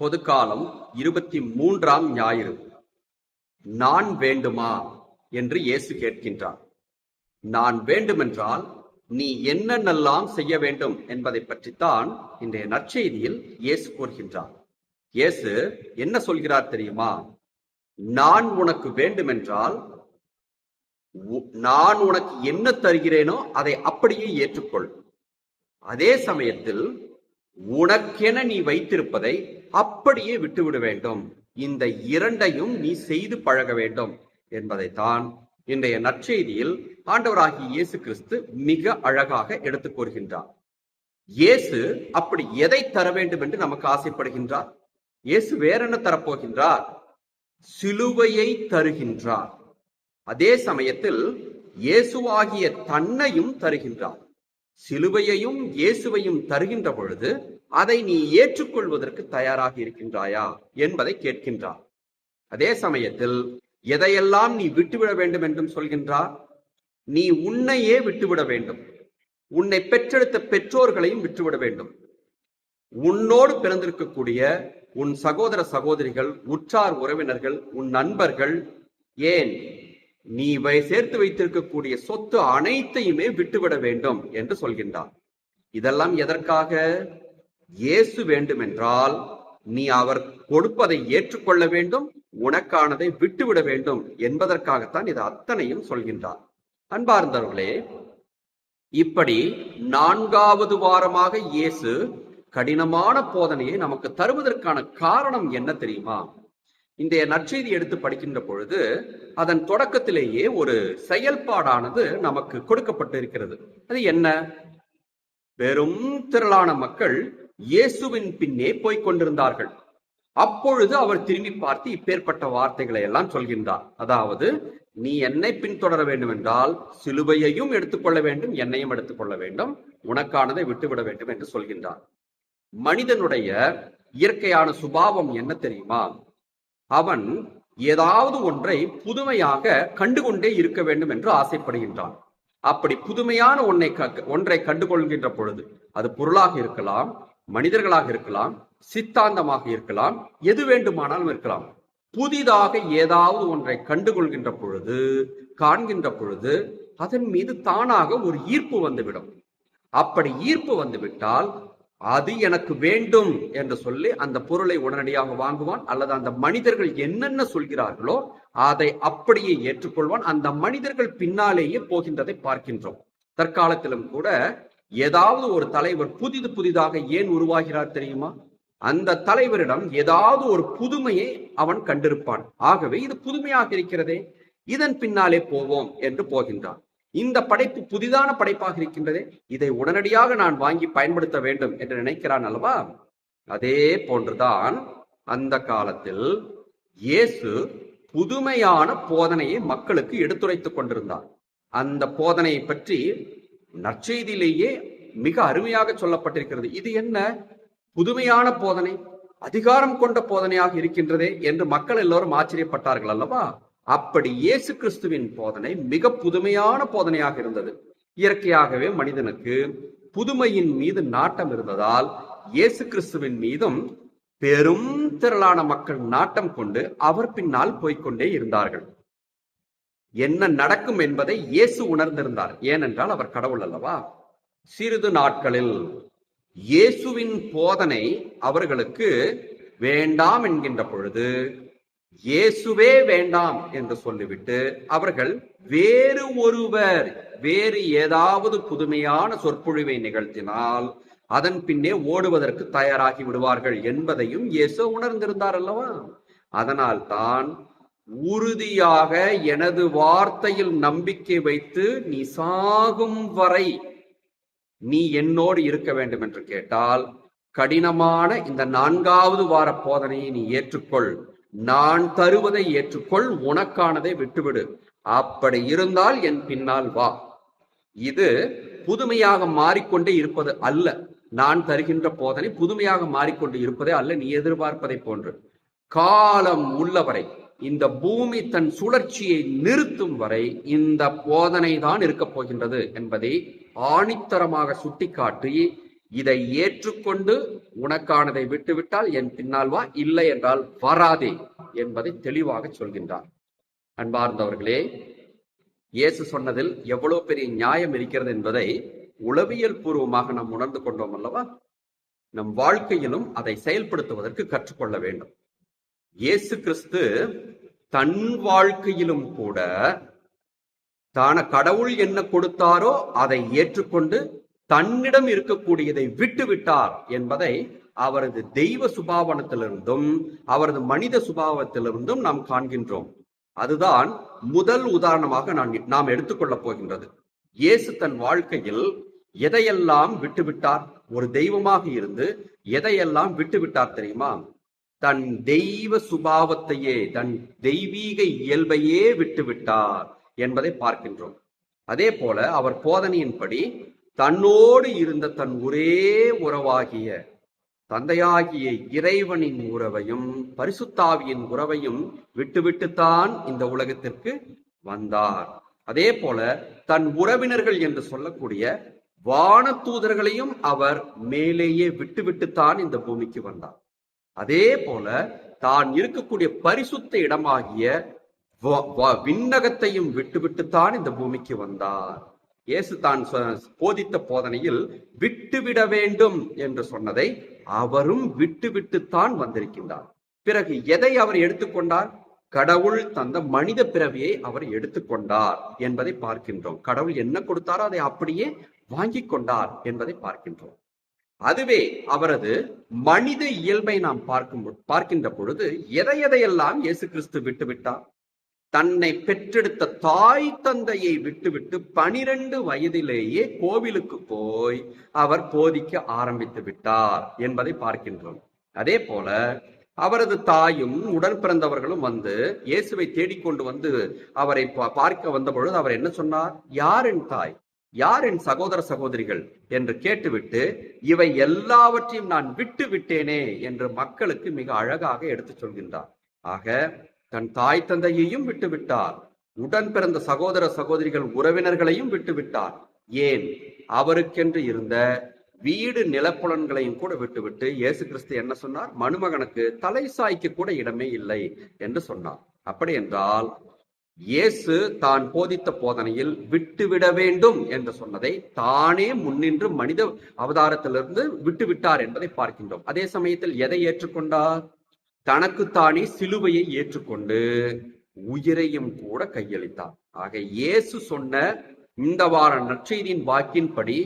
பொதுக்காலம் இருபத்தி மூன்றாம் ஞாயிறு. நான் வேண்டுமா? என்று இயேசு கேட்கின்றார். நான் வேண்டுமென்றால் நீ என்னென்னலாம் செய்ய வேண்டும் என்பதை பற்றித்தான் இன்றைய நற்செய்தியில் இயேசு கூறுகின்றார். இயேசு என்ன சொல்கிறார் தெரியுமா? நான் உனக்கு வேண்டுமென்றால் உ- நான் உனக்கு என்ன தருகிறேனோ அதை அப்படியே ஏற்றுக்கொள். அதே சமயத்தில் உனக்கென நீ வைத்திருப்பதை அப்படியே விட்டுவிட வேண்டும். இந்த இரண்டையும் நீ செய்து பழக வேண்டும் என்பதைத்தான் இன்றைய நற்செய்தியில் ஆண்டவராகிய இயேசு கிறிஸ்து மிக அழகாக எடுத்துக் கூறுகின்றார். இயேசு அப்படி எதை தர வேண்டும் என்று நமக்கு ஆசைப்படுகின்றார்? இயேசு வேற என்ன தரப்போகின்றார்? சிலுவையை தருகின்றார். அதே சமயத்தில் இயேசுவாகிய தன்னையும் தருகின்றார். சிலுவையையும் இயேசுவையும் தருகின்ற பொழுது அதை நீ ஏற்றுக்கொள்வதற்கு தயாராக இருக்கின்றாயா என்பதை கேட்கின்றார். அதே சமயத்தில் எதையெல்லாம் நீ விட்டுவிட வேண்டும் என்றும் சொல்கின்றார். நீ உன்னையே விட்டுவிட வேண்டும். உன்னை பெற்றெடுத்த பெற்றோர்களையும் விட்டுவிட வேண்டும். உன்னோடு பிறந்திருக்கக்கூடிய உன் சகோதர சகோதரிகள் உற்றார் உறவினர்கள் உன் நண்பர்கள் ஏன் நீ வை- சேர்த்து வைத்திருக்கக்கூடிய சொத்து அனைத்தையுமே விட்டுவிட வேண்டும் என்று சொல்கின்றார் இதெல்லாம் எதற்காக? இயேசு வேண்டுமென்றால் நீ அவர் கொடுப்பதை ஏற்றுக்கொள்ள வேண்டும் உனக்கானதை விட்டுவிட வேண்டும் என்பதற்காகத்தான் இது அத்தனையும் சொல்கின்றார் அன்பார்ந்தவர்களே இப்படி நான்காவது வாரமாக இயேசு கடினமான போதனையை நமக்கு தருவதற்கான காரணம் என்ன தெரியுமா? இந்த நற்செய்தி எடுத்து படிக்கின்ற பொழுது அதன் தொடக்கத்திலேயே ஒரு செயல்பாடானது நமக்கு கொடுக்கப்பட்டு இருக்கிறது அது என்ன? பெரும் திரளான மக்கள் இயேசுவின் பின்னே போய்க் கொண்டிருந்தார்கள். அப்பொழுது அவர் திரும்பி பார்த்து இப்பேற்பட்ட வார்த்தைகளை எல்லாம் சொல்கின்றார். அதாவது நீ என்னை பின்தொடர வேண்டும் என்றால் சிலுவையையும் எடுத்துக்கொள்ள வேண்டும் என்னையும் எடுத்துக்கொள்ள வேண்டும் உனக்கானதை விட்டுவிட வேண்டும் என்று சொல்கின்றார். மனிதனுடைய இயற்கையான சுபாவம் என்ன தெரியுமா? அவன் ஏதாவது ஒன்றை புதுமையாக கண்டுகொண்டே இருக்க வேண்டும் என்று ஆசைப்படுகின்றான். அப்படி புதுமையான ஒன்றை க- ஒன்றை கண்டுகொள்கின்ற பொழுது அது பொருளாக இருக்கலாம் மனிதர்களாக இருக்கலாம் சித்தாந்தமாக இருக்கலாம் எது வேண்டுமானாலும் இருக்கலாம். புதிதாக ஏதாவது ஒன்றை கண்டுகொள்கின்ற பொழுது காண்கின்ற பொழுது அதன் மீது தானாக ஒரு ஈர்ப்பு வந்துவிடும். அப்படி ஈர்ப்பு வந்துவிட்டால் அது எனக்கு வேண்டும் என்று சொல்லி அந்த பொருளை உடனடியாக வாங்குவான். அல்லது அந்த மனிதர்கள் என்னென்ன சொல்கிறார்களோ அதை அப்படியே ஏற்றுக்கொள்வான். அந்த மனிதர்கள் பின்னாலேயே போகின்றதை பார்க்கின்றோம். தற்காலத்திலும் கூட ஏதாவது ஒரு தலைவர் புதிது புதிதாக ஏன் உருவாகிறார் தெரியுமா? அந்த தலைவரிடம் ஏதாவது ஒரு புதுமையை அவன் கண்டிருப்பான். ஆகவே இது புதுமையாக இருக்கிறதே. இதன் பின்னாலே போவோம் என்று போகின்றான். இந்த படைப்பு புதிதான படைப்பாக இருக்கின்றதே இதை உடனடியாக நான் வாங்கி பயன்படுத்த வேண்டும் என்று நினைக்கிறான் அல்லவா? அதே போன்றுதான் அந்த காலத்தில் இயேசு புதுமையான போதனையை மக்களுக்கு எடுத்துரைத்துக் கொண்டிருந்தார். அந்த போதனையை பற்றி நற்செய்தியிலேயே மிக அருமையாக சொல்லப்பட்டிருக்கிறது. இது என்ன? புதுமையான போதனை அதிகாரம் கொண்ட போதனையாக இருக்கின்றதே என்று மக்கள் எல்லோரும் ஆச்சரியப்பட்டார்கள் அல்லவா? அப்படி இயேசு கிறிஸ்துவின் போதனை மிக புதுமையான போதனையாக இருந்தது. இயற்கையாகவே மனிதனுக்கு புதுமையின் மீது நாட்டம் இருந்ததால் இயேசு கிறிஸ்துவின் மீதும் பெரும் திரளான மக்கள் நாட்டம் கொண்டு அவர் பின்னால் போய்க்கொண்டே இருந்தார்கள். என்ன நடக்கும் என்பதை இயேசு உணர்ந்திருந்தார். ஏனென்றால் அவர் கடவுள் அல்லவா? சிறிது நாட்களில் இயேசுவின் போதனை அவர்களுக்கு வேண்டாம் என்கின்ற பொழுது இயேசுவே வேண்டாம் என்று சொல்லிவிட்டு அவர்கள் வேறு ஒருவர் வேறு ஏதாவது புதுமையான சொற்பொழிவை நிகழ்த்தினால் அதன் பின்னே ஓடுவதற்கு தயாராகி விடுவார்கள் என்பதையும் இயேசு உணர்ந்திருந்தார் அல்லவா? அதனால் தான் உறுதியாக எனது வார்த்தையில் நம்பிக்கை வைத்து நீ சாகும் வரை நீ என்னோடு இருக்க வேண்டும் என்று கேட்டால் கடினமான இந்த நான்காவது வார போதனையை நீ ஏற்றுக்கொள். நான் தருவதை ஏற்றுக்கொள் உனக்கானதை விட்டுவிடு. அப்படி இருந்தால் என் பின்னால் வா. இது புதுமையாக மாறிக்கொண்டே இருப்பது அல்ல. நான் தருகின்ற போதனை புதுமையாக மாறிக்கொண்டு இருப்பதே அல்ல நீ எதிர்பார்ப்பதை போன்று. காலம் உள்ளவரை இந்த பூமி தன் சுழற்சியை நிறுத்தும் வரை இந்த போதனை தான் இருக்கப் போகின்றது என்பதை ஆணித்தரமாக சுட்டிக்காட்டி இதை ஏற்றுக்கொண்டு உனக்கானதை விட்டுவிட்டால் என் பின்னால் வா இல்லை என்றால் வராதே என்பதை தெளிவாக சொல்கின்றார். அன்பார்ந்தவர்களே இயேசு சொன்னதில் எவ்வளவு பெரிய நியாயம் இருக்கிறது என்பதை உளவியல் பூர்வமாக நாம் உணர்ந்து கொண்டோம் அல்லவா? நம் வாழ்க்கையிலும் அதை செயல்படுத்துவதற்கு கற்றுக்கொள்ள வேண்டும். இயேசு கிறிஸ்து தன் வாழ்க்கையிலும் கூட தான கடவுள் என்ன கொடுத்தாரோ அதை ஏற்றுக்கொண்டு தன்னிடம் இருக்கக்கூடியதை விட்டு விட்டார் என்பதை அவரது தெய்வ சுபாவனத்திலிருந்தும் அவரது மனித சுபாவத்திலிருந்தும் நாம் காண்கின்றோம். அதுதான் முதல் உதாரணமாக நான் நாம் எடுத்துக்கொள்ளப் போகின்றது. இயேசு தன் வாழ்க்கையில் எதையெல்லாம் விட்டுவிட்டார்? ஒரு தெய்வமாக இருந்து எதையெல்லாம் விட்டுவிட்டார் தெரியுமா? தன் தெய்வ சுபாவத்தையே தன் தெய்வீக இயல்பையே விட்டுவிட்டார் என்பதை பார்க்கின்றோம். அதே போல அவர் போதனையின்படி தன்னோடு இருந்த தன் ஒரே உறவாகிய தந்தையாகிய இறைவனின் உறவையும் பரிசுத்தாவியின் உறவையும் விட்டுவிட்டுத்தான் இந்த உலகத்திற்கு வந்தார். அதே போல தன் உறவினர்கள் என்று சொல்லக்கூடிய வானதூதர்களையும் அவர் மேலேயே விட்டுவிட்டுத்தான் இந்த பூமிக்கு வந்தார். அதே போல தான் இருக்கக்கூடிய பரிசுத்த இடமாகிய வ- வ- விண்ணகத்தையும் விட்டுவிட்டுத்தான் இந்த பூமிக்கு வந்தார். இயேசு தான் போதித்த போதனையில் விட்டுவிட வேண்டும் என்று சொன்னதை அவரும் விட்டுவிட்டுத்தான் வந்திருக்கின்றார். பிறகு எதை அவர் எடுத்துக்கொண்டார்? கடவுள் தந்த மனித பிறவியை அவர் எடுத்துக்கொண்டார் என்பதை பார்க்கின்றோம். கடவுள் என்ன கொடுத்தாரோ அதை அப்படியே வாங்கி கொண்டார் என்பதை பார்க்கின்றோம். அதுவே அவரது மனித இயல்பை நாம் பார்க்கும் பார்க்கின்ற பொழுது எதை எதையெல்லாம் இயேசு கிறிஸ்து விட்டுவிட்டார்? தன்னை பெற்றெடுத்த தாய் தந்தையை விட்டுவிட்டு பனிரெண்டு வயதிலேயே கோவிலுக்கு போய் அவர் போதிக்க ஆரம்பித்து விட்டார் என்பதை பார்க்கின்றோம். அதே போல அவரது தாயும் உடன் பிறந்தவர்களும் வந்து இயேசுவை தேடிக்கொண்டு வந்து அவரை பா- பார்க்க வந்த பொழுது அவர் என்ன சொன்னார்? யார் என் தாய்? யார் என் சகோதர சகோதரிகள்? என்று கேட்டுவிட்டு இவை எல்லாவற்றையும் நான் விட்டு விட்டேனே என்று மக்களுக்கு மிக அழகாக எடுத்துச் சொல்கின்றார். ஆக தன் தாய் தந்தையையும் விட்டு விட்டார் உடன் பிறந்த சகோதர சகோதரிகள் உறவினர்களையும் விட்டுவிட்டார். ஏன்? அவருக்கென்று இருந்த வீடு நிலப்புலன்களையும் கூட விட்டுவிட்டு இயேசு கிறிஸ்து என்ன சொன்னார்? மணுமகனுக்கு தலை சாய்க்க கூட இடமே இல்லை என்று சொன்னார். அப்படி என்றால் இயேசு தான் போதித்த போதனையில் விட்டுவிட வேண்டும் என்று சொன்னதை தானே முன்னின்று மனித அவதாரத்திலிருந்து விட்டு விட்டார் என்பதை பார்க்கின்றோம். அதே சமயத்தில் எதை ஏற்றுக்கொண்டார்? தனக்குத்தானே சிலுவையை ஏற்றுக்கொண்டு உயிரையும் கூட கையளித்தார். ஆக இயேசு சொன்ன இந்த வார நற்செய்தியின் வாக்கின்படி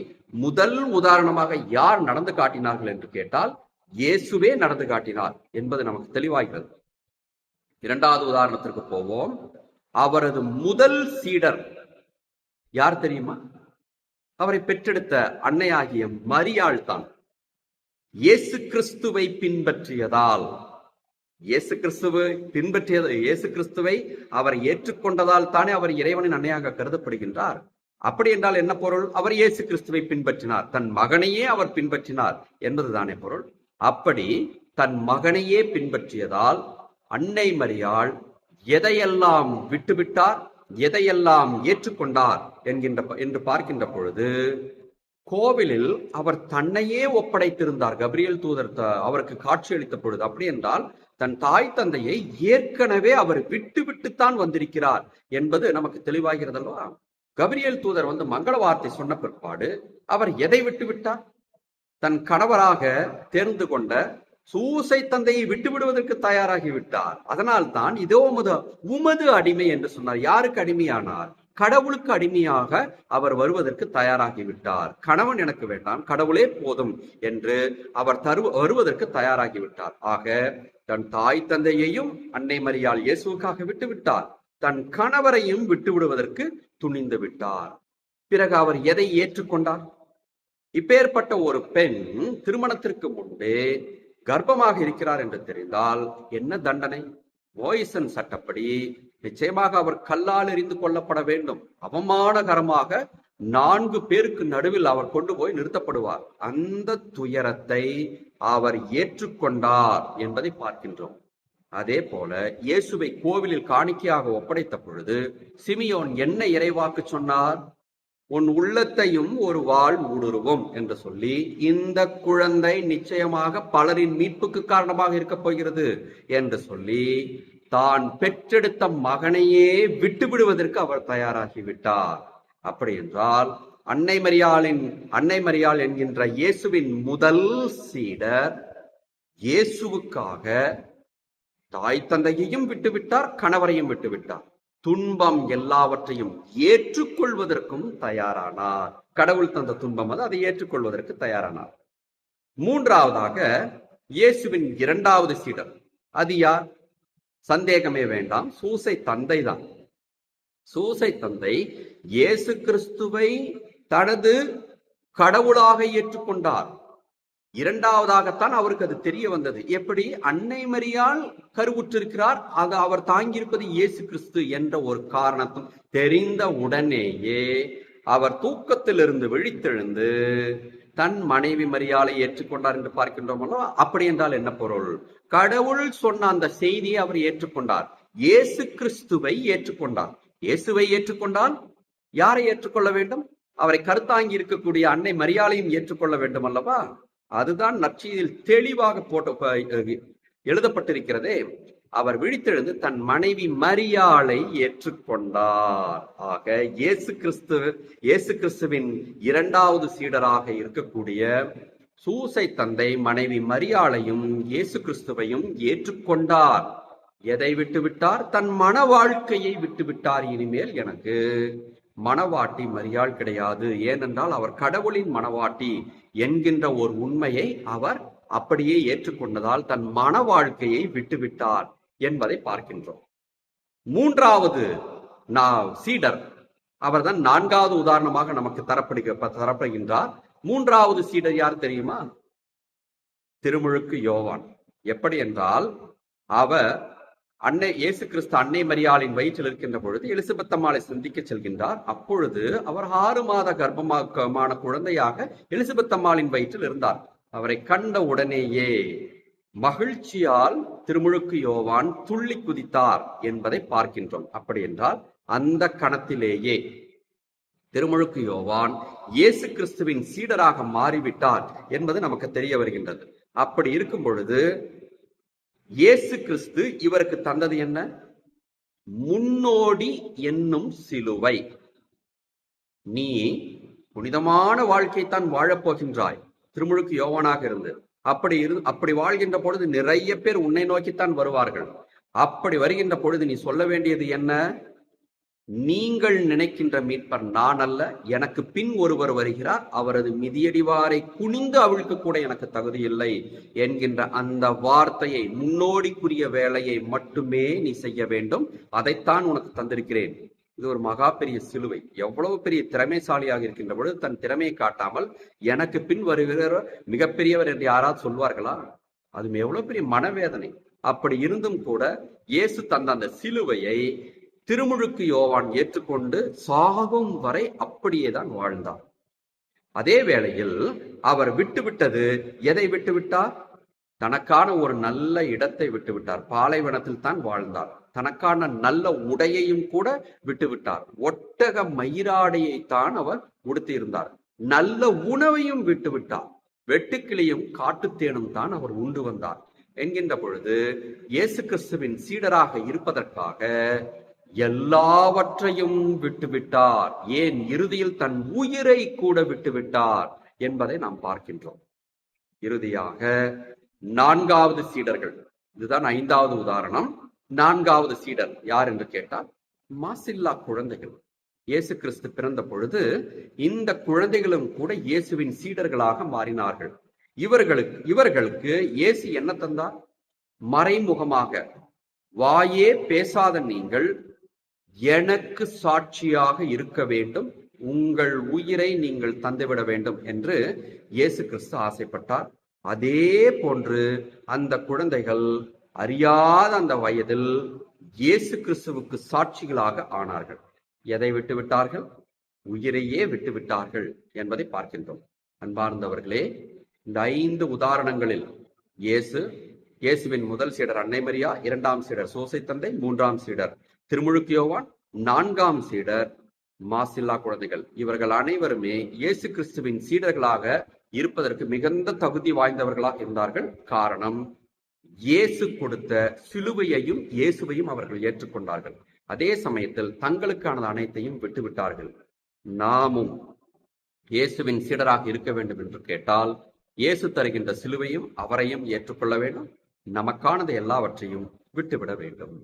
முதல் உதாரணமாக யார் நடந்து காட்டினார்கள் என்று கேட்டால் இயேசுவே நடந்து காட்டினார் என்பது நமக்கு தெளிவாகிறது. இரண்டாவது உதாரணத்திற்கு போவோம். அவரது முதல் சீடர் யார் தெரியுமா? அவரை பெற்றெடுத்த அன்னையாகிய மரியாள் தான். இயேசு கிறிஸ்துவை பின்பற்றியதால் இயேசு கிறிஸ்துவை பின்பற்றியது இயேசு கிறிஸ்துவை அவர் ஏற்றுக்கொண்டதால் தானே அவர் இறைவனின் அன்னையாக கருதப்படுகின்றார். அப்படி என்றால் என்ன பொருள்? அவர் இயேசு கிறிஸ்துவை பின்பற்றினார். தன் மகனையே அவர் பின்பற்றினார் என்பதுதானே பொருள். அப்படி தன் மகனையே பின்பற்றியதால் அன்னை மரியாள் எதையெல்லாம் விட்டுவிட்டார் எதையெல்லாம் ஏற்றுக்கொண்டார் என்கின்ற என்று பார்க்கின்ற பொழுது கோவிலில் அவர் தன்னையே ஒப்படைத்திருந்தார். கபிரியல் தூதர் அவருக்கு காட்சி அளித்த பொழுது அப்படி என்றால் தன் தாய் தந்தையை ஏற்கனவே அவர் விட்டு விட்டுத்தான் வந்திருக்கிறார் என்பது நமக்கு தெளிவாகிறதல்வா கபிரியல் தூதர் வந்து மங்கள வார்த்தை சொன்ன பிற்பாடு அவர் எதை விட்டு விட்டார்? தன் கணவராக தேர்ந்து கொண்ட சூசை தந்தையை விட்டு விடுவதற்கு தயாராகி விட்டார். அதனால் தான் இதோ உமது உமது அடிமை என்று சொன்னார். யாருக்கு அடிமையானார்? கடவுளுக்கு அடிமையாக அவர் வருவதற்கு தயாராகிவிட்டார். கணவன் எனக்கு வேண்டாம் கடவுளே போதும் என்று அவர் தரு வருவதற்கு தயாராகிவிட்டார். ஆக தன் தாய் தந்தையையும் அன்னை மரியாள் இயேசுக்காக விட்டு விட்டார் தன் கணவரையும் விட்டு விடுவதற்கு துணிந்து விட்டார். பிறகு அவர் எதை ஏற்றுக்கொண்டார்? இப்பேற்பட்ட ஒரு பெண் திருமணத்திற்கு முன்பே கர்ப்பமாக இருக்கிறார் என்று தெரிந்தால் என்ன தண்டனை? மோயிசன் சட்டப்படி நிச்சயமாக அவர் கல்லால் எறிந்து கொள்ளப்பட வேண்டும். அவமானகரமாக நான்கு பேருக்கு நடுவில் அவர் கொண்டு போய் நிறுத்தப்படுவார். அந்த துயரத்தை அவர் ஏற்றுக்கொண்டார் என்பதை பார்க்கின்றோம். அதே போல இயேசுவை கோவிலில் காணிக்கையாக ஒப்படைத்த பொழுது சிமியோன் என்ன இறைவாக்கு சொன்னார்? உன் உள்ளத்தையும் ஒரு வாள் ஊடுருவும் என்று சொல்லி இந்த குழந்தை நிச்சயமாக பலரின் மீட்புக்கு காரணமாக இருக்க போகிறது என்று சொல்லி தான் பெற்றெடுத்த மகனையே விட்டு விடுவதற்கு அவர் தயாராகி விட்டார் அப்படி என்றால் அன்னை மரியாளின் அன்னை மரியாள் என்கின்ற இயேசுவின் முதல் சீடர் இயேசுவுக்காக தாய் தந்தையையும் விட்டுவிட்டார் கணவரையும் விட்டுவிட்டார். துன்பம் எல்லாவற்றையும் ஏற்றுக்கொள்வதற்கும் தயாரானார். கடவுள் தந்த துன்பம் அது அதை ஏற்றுக்கொள்வதற்கு தயாரானார். மூன்றாவதாக இயேசுவின் இரண்டாவது சீடர். அது யார்? சந்தேகமே வேண்டாம். சூசை தந்தை தான். சூசை தந்தை இயேசு கிறிஸ்துவை தனது கடவுளாக ஏற்றுக்கொண்டார். இரண்டாவதாகத்தான் அவருக்கு அது தெரிய வந்தது. எப்படி? அன்னை மரியால் கருவுற்றிருக்கிறார். அது அவர் தாங்கியிருப்பது இயேசு கிறிஸ்து என்ற ஒரு காரணத்தும் தெரிந்த உடனேயே அவர் தூக்கத்திலிருந்து விழித்தெழுந்து தன் மனைவி மரியாதை ஏற்றுக்கொண்டார் என்று பார்க்கின்றோம் அல்லவா அப்படி என்றால் என்ன பொருள்? கடவுள் சொன்ன அந்த செய்தியை அவர் ஏற்றுக்கொண்டார். இயேசு கிறிஸ்துவை ஏற்றுக்கொண்டார். இயேசுவை ஏற்றுக்கொண்டால் யாரை ஏற்றுக்கொள்ள வேண்டும்? அவரை கருத்தாங்கி இருக்கக்கூடிய அன்னை மரியாதையும் ஏற்றுக்கொள்ள வேண்டும் அல்லவா அதுதான் நற்செய்தியில் தெளிவாக போட்டு எழுதப்பட்டிருக்கிறதே. அவர் விழித்தெழுந்து தன் மனைவி மரியாளை ஏற்றுக்கொண்டார். ஆக இயேசு கிறிஸ்து இயேசு கிறிஸ்துவின் இரண்டாவது சீடராக இருக்கக்கூடிய சூசை தந்தை மனைவி மரியாளையும் இயேசு கிறிஸ்துவையும் ஏற்றுக்கொண்டார். எதை விட்டுவிட்டார்? தன் மன வாழ்க்கையை விட்டுவிட்டார் இனிமேல் எனக்கு. மனவாட்டி மரியாள் கிடையாது. ஏனென்றால் அவர் கடவுளின் மனவாட்டி என்கின்ற ஒரு உண்மையை அவர் அப்படியே ஏற்றுக்கொண்டதால் தன் மன வாழ்க்கையை விட்டுவிட்டார். என்பதை பார்க்கின்றோம். மூன்றாவது நான் சீடர். அவர்தான் நான்காவது உதாரணமாக நமக்கு தரப்படுக தரப்படுகின்றார். மூன்றாவது சீடர் யார் தெரியுமா? திருமுழுக்கு யோவான். எப்படி என்றால் அவர் அன்னை இயேசு கிறிஸ்து அன்னை மரியாளின் வயிற்றில் இருக்கின்ற பொழுது எலிசபெத்தம்மாளை சந்திக்க செல்கின்றார். அப்பொழுது அவர் ஆறு மாத கர்ப்பமான குழந்தையாக எலிசபெத்தம்மாளின் வயிற்றில் இருந்தார். அவரை கண்ட உடனேயே மகிழ்ச்சியால் திருமுழுக்கு யோவான் துள்ளி குதித்தார் என்பதை பார்க்கின்றோம். அப்படி என்றால் அந்த கணத்திலேயே திருமுழுக்கு யோவான் இயேசு கிறிஸ்துவின் சீடராக மாறிவிட்டார் என்பது நமக்கு தெரிய வருகின்றது. அப்படி இருக்கும் பொழுது இயேசு கிறிஸ்து இவருக்கு தந்தது என்ன? முன்னோடி என்னும் சிலுவை. நீ புனிதமான வாழ்க்கைத்தான் வாழப்போகின்றாய். திருமுழுக்கு யோவானாக இருந்து. அப்படி இரு அப்படி வாழ்கின்ற பொழுது நிறைய பேர் உன்னை நோக்கித்தான் வருவார்கள். அப்படி வருகின்ற பொழுது நீ சொல்ல வேண்டியது என்ன? நீங்கள் நினைக்கின்ற மீட்பர் நான் அல்ல. எனக்கு பின் ஒருவர் வருகிறார். அவரது மிதியடிவாரை குனிந்து அவிழ்க்க கூட எனக்கு தகுதி இல்லை என்கின்ற அந்த வார்த்தையை முன்னோடிக்குரிய வேலையை மட்டுமே நீ செய்ய வேண்டும். அதைத்தான் உனக்கு தந்திருக்கிறேன். இது ஒரு மகா பெரிய சிலுவை. எவ்வளவு பெரிய திறமைசாலியாக இருக்கின்ற பொழுது தன் திறமையை காட்டாமல் எனக்கு பின் வருகிற மிகப்பெரியவர் என்று யாராவது சொல்வார்களா? அது எவ்வளவு பெரிய மனவேதனை. அப்படி இருந்தும் கூட இயேசு தந்த அந்த சிலுவையை திருமுழுக்கு யோவான் ஏற்றுக்கொண்டு சாகும் வரை அப்படியே தான் வாழ்ந்தார். அதே வேளையில் அவர் விட்டுவிட்டது. எதை விட்டுவிட்டார்? தனக்கான ஒரு நல்ல இடத்தை விட்டுவிட்டார். பாலைவனத்தில் தான் வாழ்ந்தார். தனக்கான நல்ல உடையையும் கூட விட்டுவிட்டார். ஒட்டக மயிராடையை தான் அவர் உடுத்தியிருந்தார். நல்ல உணவையும் விட்டுவிட்டார். வெட்டுக்கிளியும் காட்டுத்தேனும் தான் அவர் உண்டு வந்தார். என்கின்ற பொழுது இயேசு கிறிஸ்துவின் சீடராக இருப்பதற்காக எல்லாவற்றையும் விட்டுவிட்டார். ஏன் இறுதியில் தன் உயிரை கூட விட்டுவிட்டார் என்பதை நாம் பார்க்கின்றோம். இறுதியாக நான்காவது சீடர்கள். இதுதான் ஐந்தாவது உதாரணம். நான்காவது சீடர் யார் என்று கேட்டால் மாசில்லா குழந்தைகள். இயேசு கிறிஸ்து பிறந்த பொழுது இந்த குழந்தைகளும் கூட இயேசுவின் சீடர்களாக மாறினார்கள். இவர்களுக்கு இவர்களுக்கு இயேசு என்ன தந்தார்? மறைமுகமாக வாயே பேசாத நீங்கள் எனக்கு சாட்சியாக இருக்க வேண்டும். உங்கள் உயிரை நீங்கள் தந்துவிட வேண்டும் என்று இயேசு கிறிஸ்து ஆசைப்பட்டார். அதே போன்று அந்த குழந்தைகள் அறியாத அந்த வயதில் இயேசு கிறிஸ்துவுக்கு சாட்சிகளாக ஆனார்கள். எதை விட்டு விட்டார்கள் உயிரையே விட்டு விட்டார்கள் என்பதை பார்க்கின்றோம். அன்பார்ந்தவர்களே இந்த ஐந்து உதாரணங்களில் இயேசு இயேசுவின் முதல் சீடர் அன்னை மரியா இரண்டாம் சீடர் சோசை தந்தை மூன்றாம் சீடர் திருமுழுக்கு யோவான் நான்காம் சீடர் மாசில்லா குழந்தைகள். இவர்கள் அனைவருமே இயேசு கிறிஸ்துவின் சீடர்களாக இருப்பதற்கு மிகுந்த தகுதி வாய்ந்தவர்களாக இருந்தார்கள். காரணம் இயேசு கொடுத்த சிலுவையையும் இயேசுவையும் அவர்கள் ஏற்றுக்கொண்டார்கள். அதே சமயத்தில் தங்களுக்கானது அனைத்தையும் விட்டுவிட்டார்கள். நாமும் இயேசுவின் சீடராக இருக்க வேண்டும் என்று கேட்டால் இயேசு தருகின்ற சிலுவையும் அவரையும் ஏற்றுக்கொள்ள வேண்டும். நமக்கானது எல்லாவற்றையும் விட்டுவிட வேண்டும்.